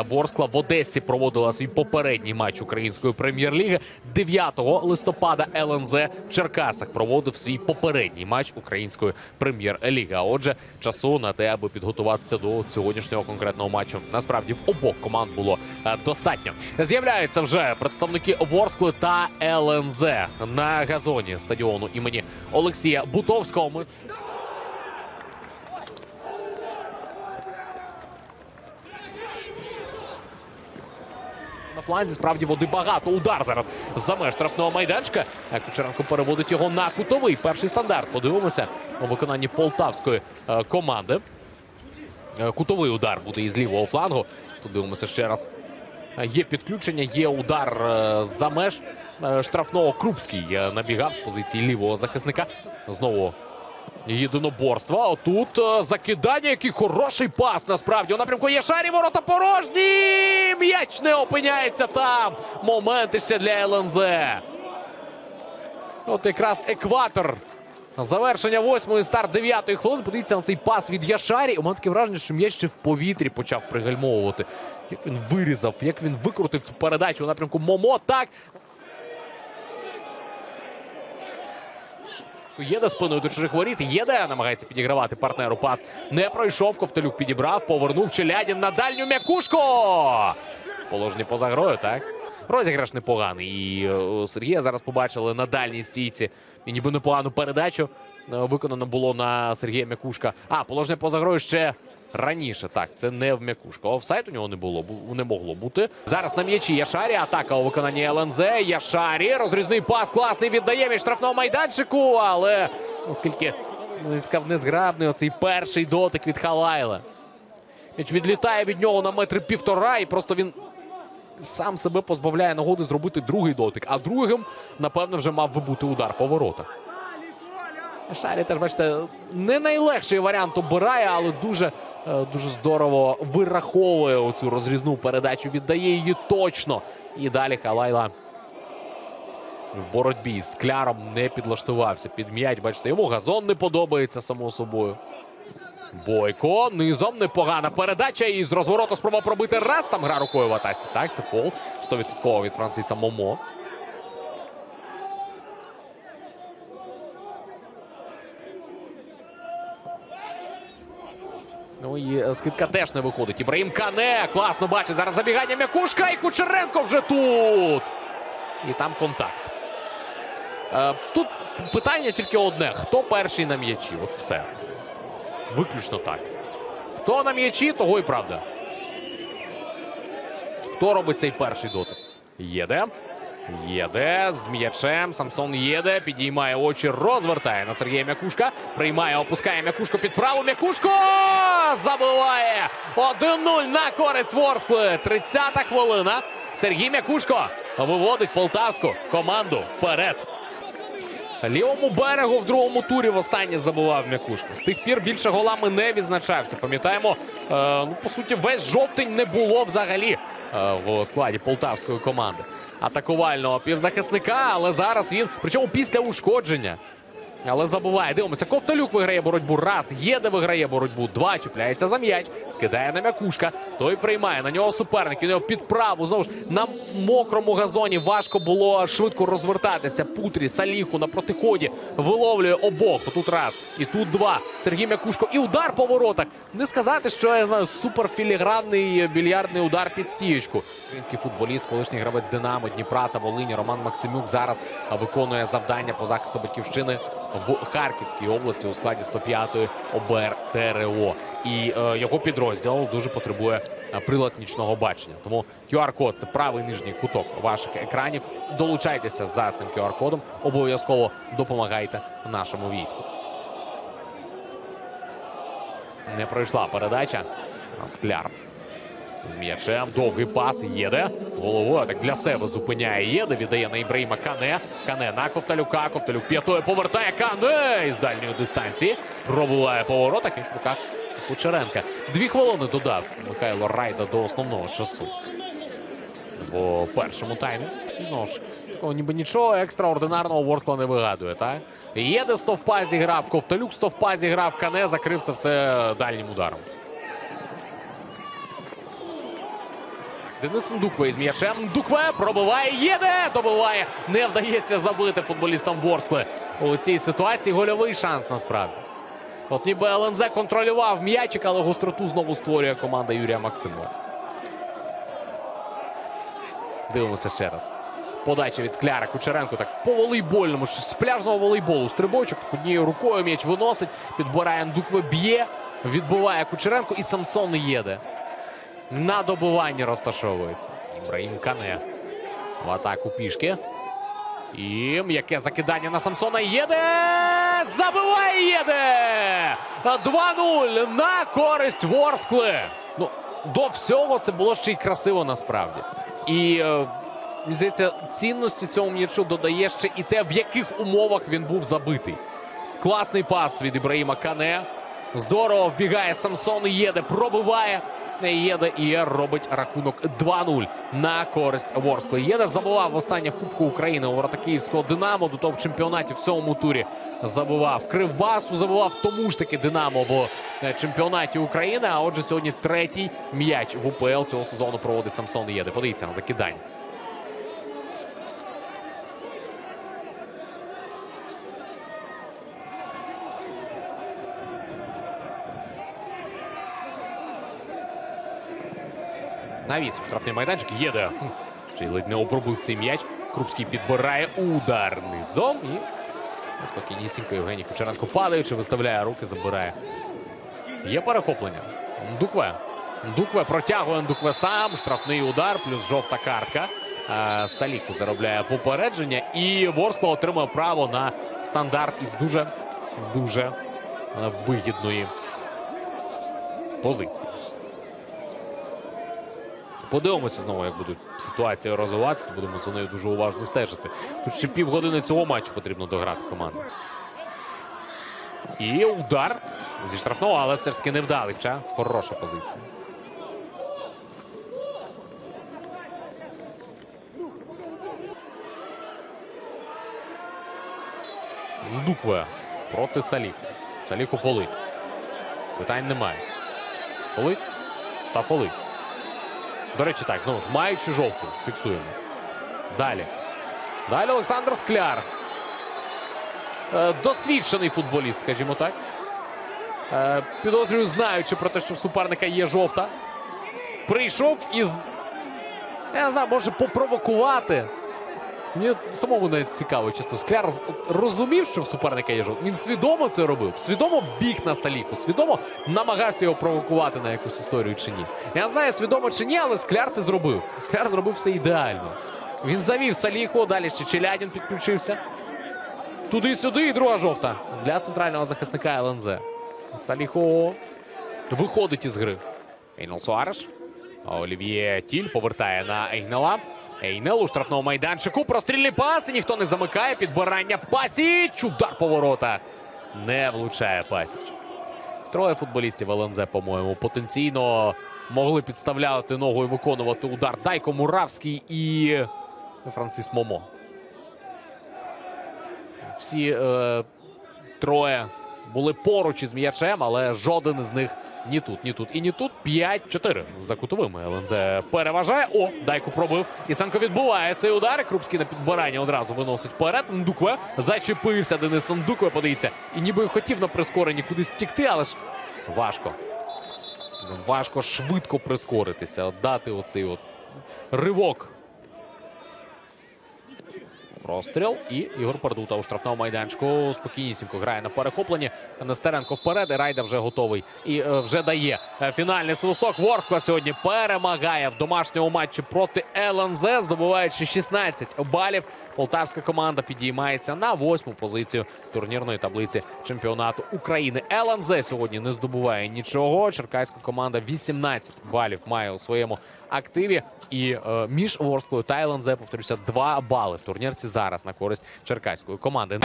Ворскла в Одесі проводила свій попередній матч української прем'єр-ліги. 9 листопада ЛНЗ в Черкасах проводив свій попередній матч української прем'єр-ліги. А отже, часу на те, аби підготуватися до сьогоднішнього конкретного матчу. Насправді в обох команд було е, достатньо. З'являються вже представники Ворскли та ЛНЗ на газоні стадіону імені Олексія Бутовського. Ми На фланзі справді води багато. Удар зараз за меж штрафного майданчика. Кучеренко переводить його на кутовий. Перший стандарт. Подивимося у виконанні полтавської е, команди. Е, Кутовий удар буде із лівого флангу. Тут дивимося ще раз. Е, Є підключення, є удар за меж штрафного. Крупський набігав з позиції лівого захисника. Знову єдиноборство. Отут е, закидання, який хороший пас насправді. У напрямку є шарі, ворота порожні. М'яч не опиняється там. Момент ще для ЛНЗ. От якраз екватор. Завершення восьмої старт дев'ятої хвилини. Подивіться на цей пас від Яшарі. У мене таке враження, що м'яч ще в повітрі почав пригальмовувати. Як він вирізав, як він викрутив цю передачу у напрямку Момо. Так. Єде спиною до чужих воріт. Єда намагається підігравати партнеру. Пас не пройшов. Ковтелюк підібрав. Повернув Челядін на дальню м'якушку. Положені поза грою, так? Розіграш непоганий. І е, Сергія зараз побачили на дальній стійці. І ніби непогану передачу е, виконано було на Сергія М'якушка. А, положення поза грою ще раніше. Так, це не в М'якушка. Офсайд у нього не було, не могло бути. Зараз на м'ячі Яшарі. Атака у виконанні ЛНЗ. Яшарі. Розрізний пас. Класний віддає від штрафного майданчику. Але оскільки ну, сказав, незграбний оцей перший дотик від Халайла. М'яч відлітає від нього на метри півтора, і просто він сам себе позбавляє нагоди зробити другий дотик. А другим, напевно, вже мав би бути удар по воротах. Шарі теж, бачите, не найлегший варіант обирає, але дуже, дуже здорово вираховує оцю розрізну передачу, віддає її точно. І далі Халайла в боротьбі з кляром не підлаштувався під м'яч. Бачите, йому газон не подобається, само собою. Бойко низом непогана передача. І з розвороту спроба пробити раз. Там гра рукою в атаці. Так, це фол. 100% від Франциса Момо. Ну і е, скидка теж не виходить. Ібраїм Кане. Класно бачить. Зараз забігання м'якушка. І Кучеренко вже тут. І там контакт. Е, тут питання тільки одне: хто перший на м'ячі? От все. Виключно так. Хто на м'ячі, того і правда. Хто робить цей перший дотик? Єде. Єде з м'ячем. Самсон єде. Підіймає очі, розвертає на Сергія Мякушка. Приймає, опускає м'якушку під праву. М'якушко забиває 1-0 на користь Ворскли. 30-та хвилина. Сергій Мякушко виводить полтавську команду вперед. Лівому берегу в другому турі востаннє забував м'якушка. З тих пір більше голами не відзначався. Пам'ятаємо, е, ну по суті, весь жовтень не було взагалі е, в складі полтавської команди. Атакувального півзахисника, але зараз він, причому після ушкодження. Але забуває. Дивимося, Ковталюк виграє боротьбу. Раз. Єде виграє боротьбу. Два. Чіпляється за м'яч. Скидає на м'якушка. Той приймає. На нього суперник. Він його під праву. Знову ж на мокрому газоні важко було швидко розвертатися. Путрі, Саліху на протиході. Виловлює обох. Тут раз. І тут два. Сергій М'якушко. І удар по воротах. Не сказати, що я знаю, суперфілігранний більярдний удар під стіючку. Український футболіст, колишній гравець Динамо, Дніпра та Волині Роман Максимюк зараз виконує завдання по захисту батьківщини в Харківській області у складі 105-ї ОБР ТРО. І е, його підрозділ дуже потребує е, прилад нічного бачення. Тому QR-код це правий нижній куток ваших екранів. Долучайтеся за цим QR-кодом. Обов'язково допомагайте нашому війську. Не пройшла передача. Скляр. З м'ячем довгий пас єде. Головою так для себе зупиняє єде. Віддає на Ібраїма Кане. Кане на Ковталюка. Ковталюк п'ятою повертає Кане із дальньої дистанції. Пробуває по воротах. Він в руках Кучеренка. Дві хвилини додав Михайло Райда до основного часу. В першому таймі. І знову ж такого ніби нічого екстраординарного Ворскла не вигадує. Так? Єде стовпа зіграв. Ковталюк стовпа зіграв. Кане закрив це все дальнім ударом. Денис Ндукве із м'ячем. Ндукве пробиває, їде, добиває. Не вдається забити футболістам Ворскли. У цій ситуації гольовий шанс насправді. От ніби ЛНЗ контролював м'ячик, але гостроту знову створює команда Юрія Максимова. Дивимося ще раз. Подача від Скляра Кучеренко так по волейбольному, з пляжного волейболу. Стрибочок однією рукою м'яч виносить, підбирає Ндукве, б'є, відбиває Кучеренко і Самсон їде. На добиванні розташовується. Ібраїм Кане. В атаку пішки. І м'яке закидання на Самсона. Єде! Забиває єде! 2-0 на користь Ворскли. Ну, до всього це було ще й красиво насправді. І е, мені здається, цінності цьому м'ячу додає ще і те, в яких умовах він був забитий. Класний пас від Ібраїма Кане. Здорово вбігає Самсон Єде, пробиває. Єде і робить рахунок 2-0 на користь Ворскли. Єде забував в останнє в Кубку України у ворота Київського Динамо. До того в чемпіонаті в сьомому турі забував Кривбасу, забував тому ж таки Динамо в е, чемпіонаті України. А отже, сьогодні третій м'яч в УПЛ цього сезону проводить Самсон Єде. Подивіться на закидання. Навіс у штрафний майданчик. Єде. Й ледь не опробив цей м'яч. Крупський підбирає удар низом. І спокійнісінько Євгеній Кучеренко падаючи, виставляє руки, забирає. Є перехоплення. Ндукве. Ндукве протягує Ндукве сам. Штрафний удар, плюс жовта картка. Саліку заробляє попередження. І Ворскла отримує право на стандарт із дуже дуже е, вигідної позиції. Подивимося знову, як будуть ситуації розвиватися. Будемо за нею дуже уважно стежити. Тут ще півгодини цього матчу потрібно дограти команду. І удар зі штрафного, але все ж таки невдалий. Хоча хороша позиція. Дукве проти Саліху. Саліху фолить. Питань немає. Фолить та фолить. До речі, так, знову ж, маючи жовту, фіксуємо. Далі. Далі Олександр Скляр. Е, досвідчений футболіст, скажімо так. Е, підозрюю, знаючи про те, що в суперника є жовта. Прийшов із. Я не знаю, може попровокувати. Мені самому не цікаво, чесно. Скляр розумів, що в суперника є жовта. Він свідомо це робив. Свідомо біг на Саліху. Свідомо намагався його провокувати на якусь історію чи ні. Я знаю, свідомо чи ні, але Скляр це зробив. Скляр зробив все ідеально. Він завів Саліху, далі ще Челядін підключився. Туди-сюди і друга жовта для центрального захисника ЛНЗ. Саліхо виходить із гри. Ейнел Суареш. Олів'є Тіль повертає на Ейнела. Ейнел у штрафному майданчику. Прострільний пас. і Ніхто не замикає. Підбирання Пасіч. Удар по воротах. Не влучає Пасіч. Троє футболістів ЛНЗ, по-моєму, потенційно могли підставляти ногу і виконувати удар. Дайко Муравський і Францис Момо. Всі е, троє були поруч із м'ячем, але жоден із них ні тут, ні тут і ні тут. 5-4 за кутовими. ЛНЗ переважає. О, Дайко пробив. Ісенко відбуває цей удар. Крупський на підбирання одразу виносить вперед. Ндукве зачепився Денис Ндукве. Подивіться. І ніби хотів на прискоренні кудись втікти, але ж важко. Важко швидко прискоритися, дати оцей от ривок. Простріл і Ігор Пардута у штрафному майданчику спокійнісінько грає на перехопленні. Нестеренко вперед. і Райда вже готовий і е, вже дає е, фінальний свисток. Ворскла сьогодні перемагає в домашньому матчі проти ЛНЗ, здобуваючи 16 балів. Полтавська команда підіймається на восьму позицію турнірної таблиці чемпіонату України. ЛНЗ сьогодні не здобуває нічого. Черкаська команда 18 балів має у своєму активі. І е, між Ворсклою та ЛНЗ, повторюся, 2 бали в турнірці зараз на користь черкаської команди.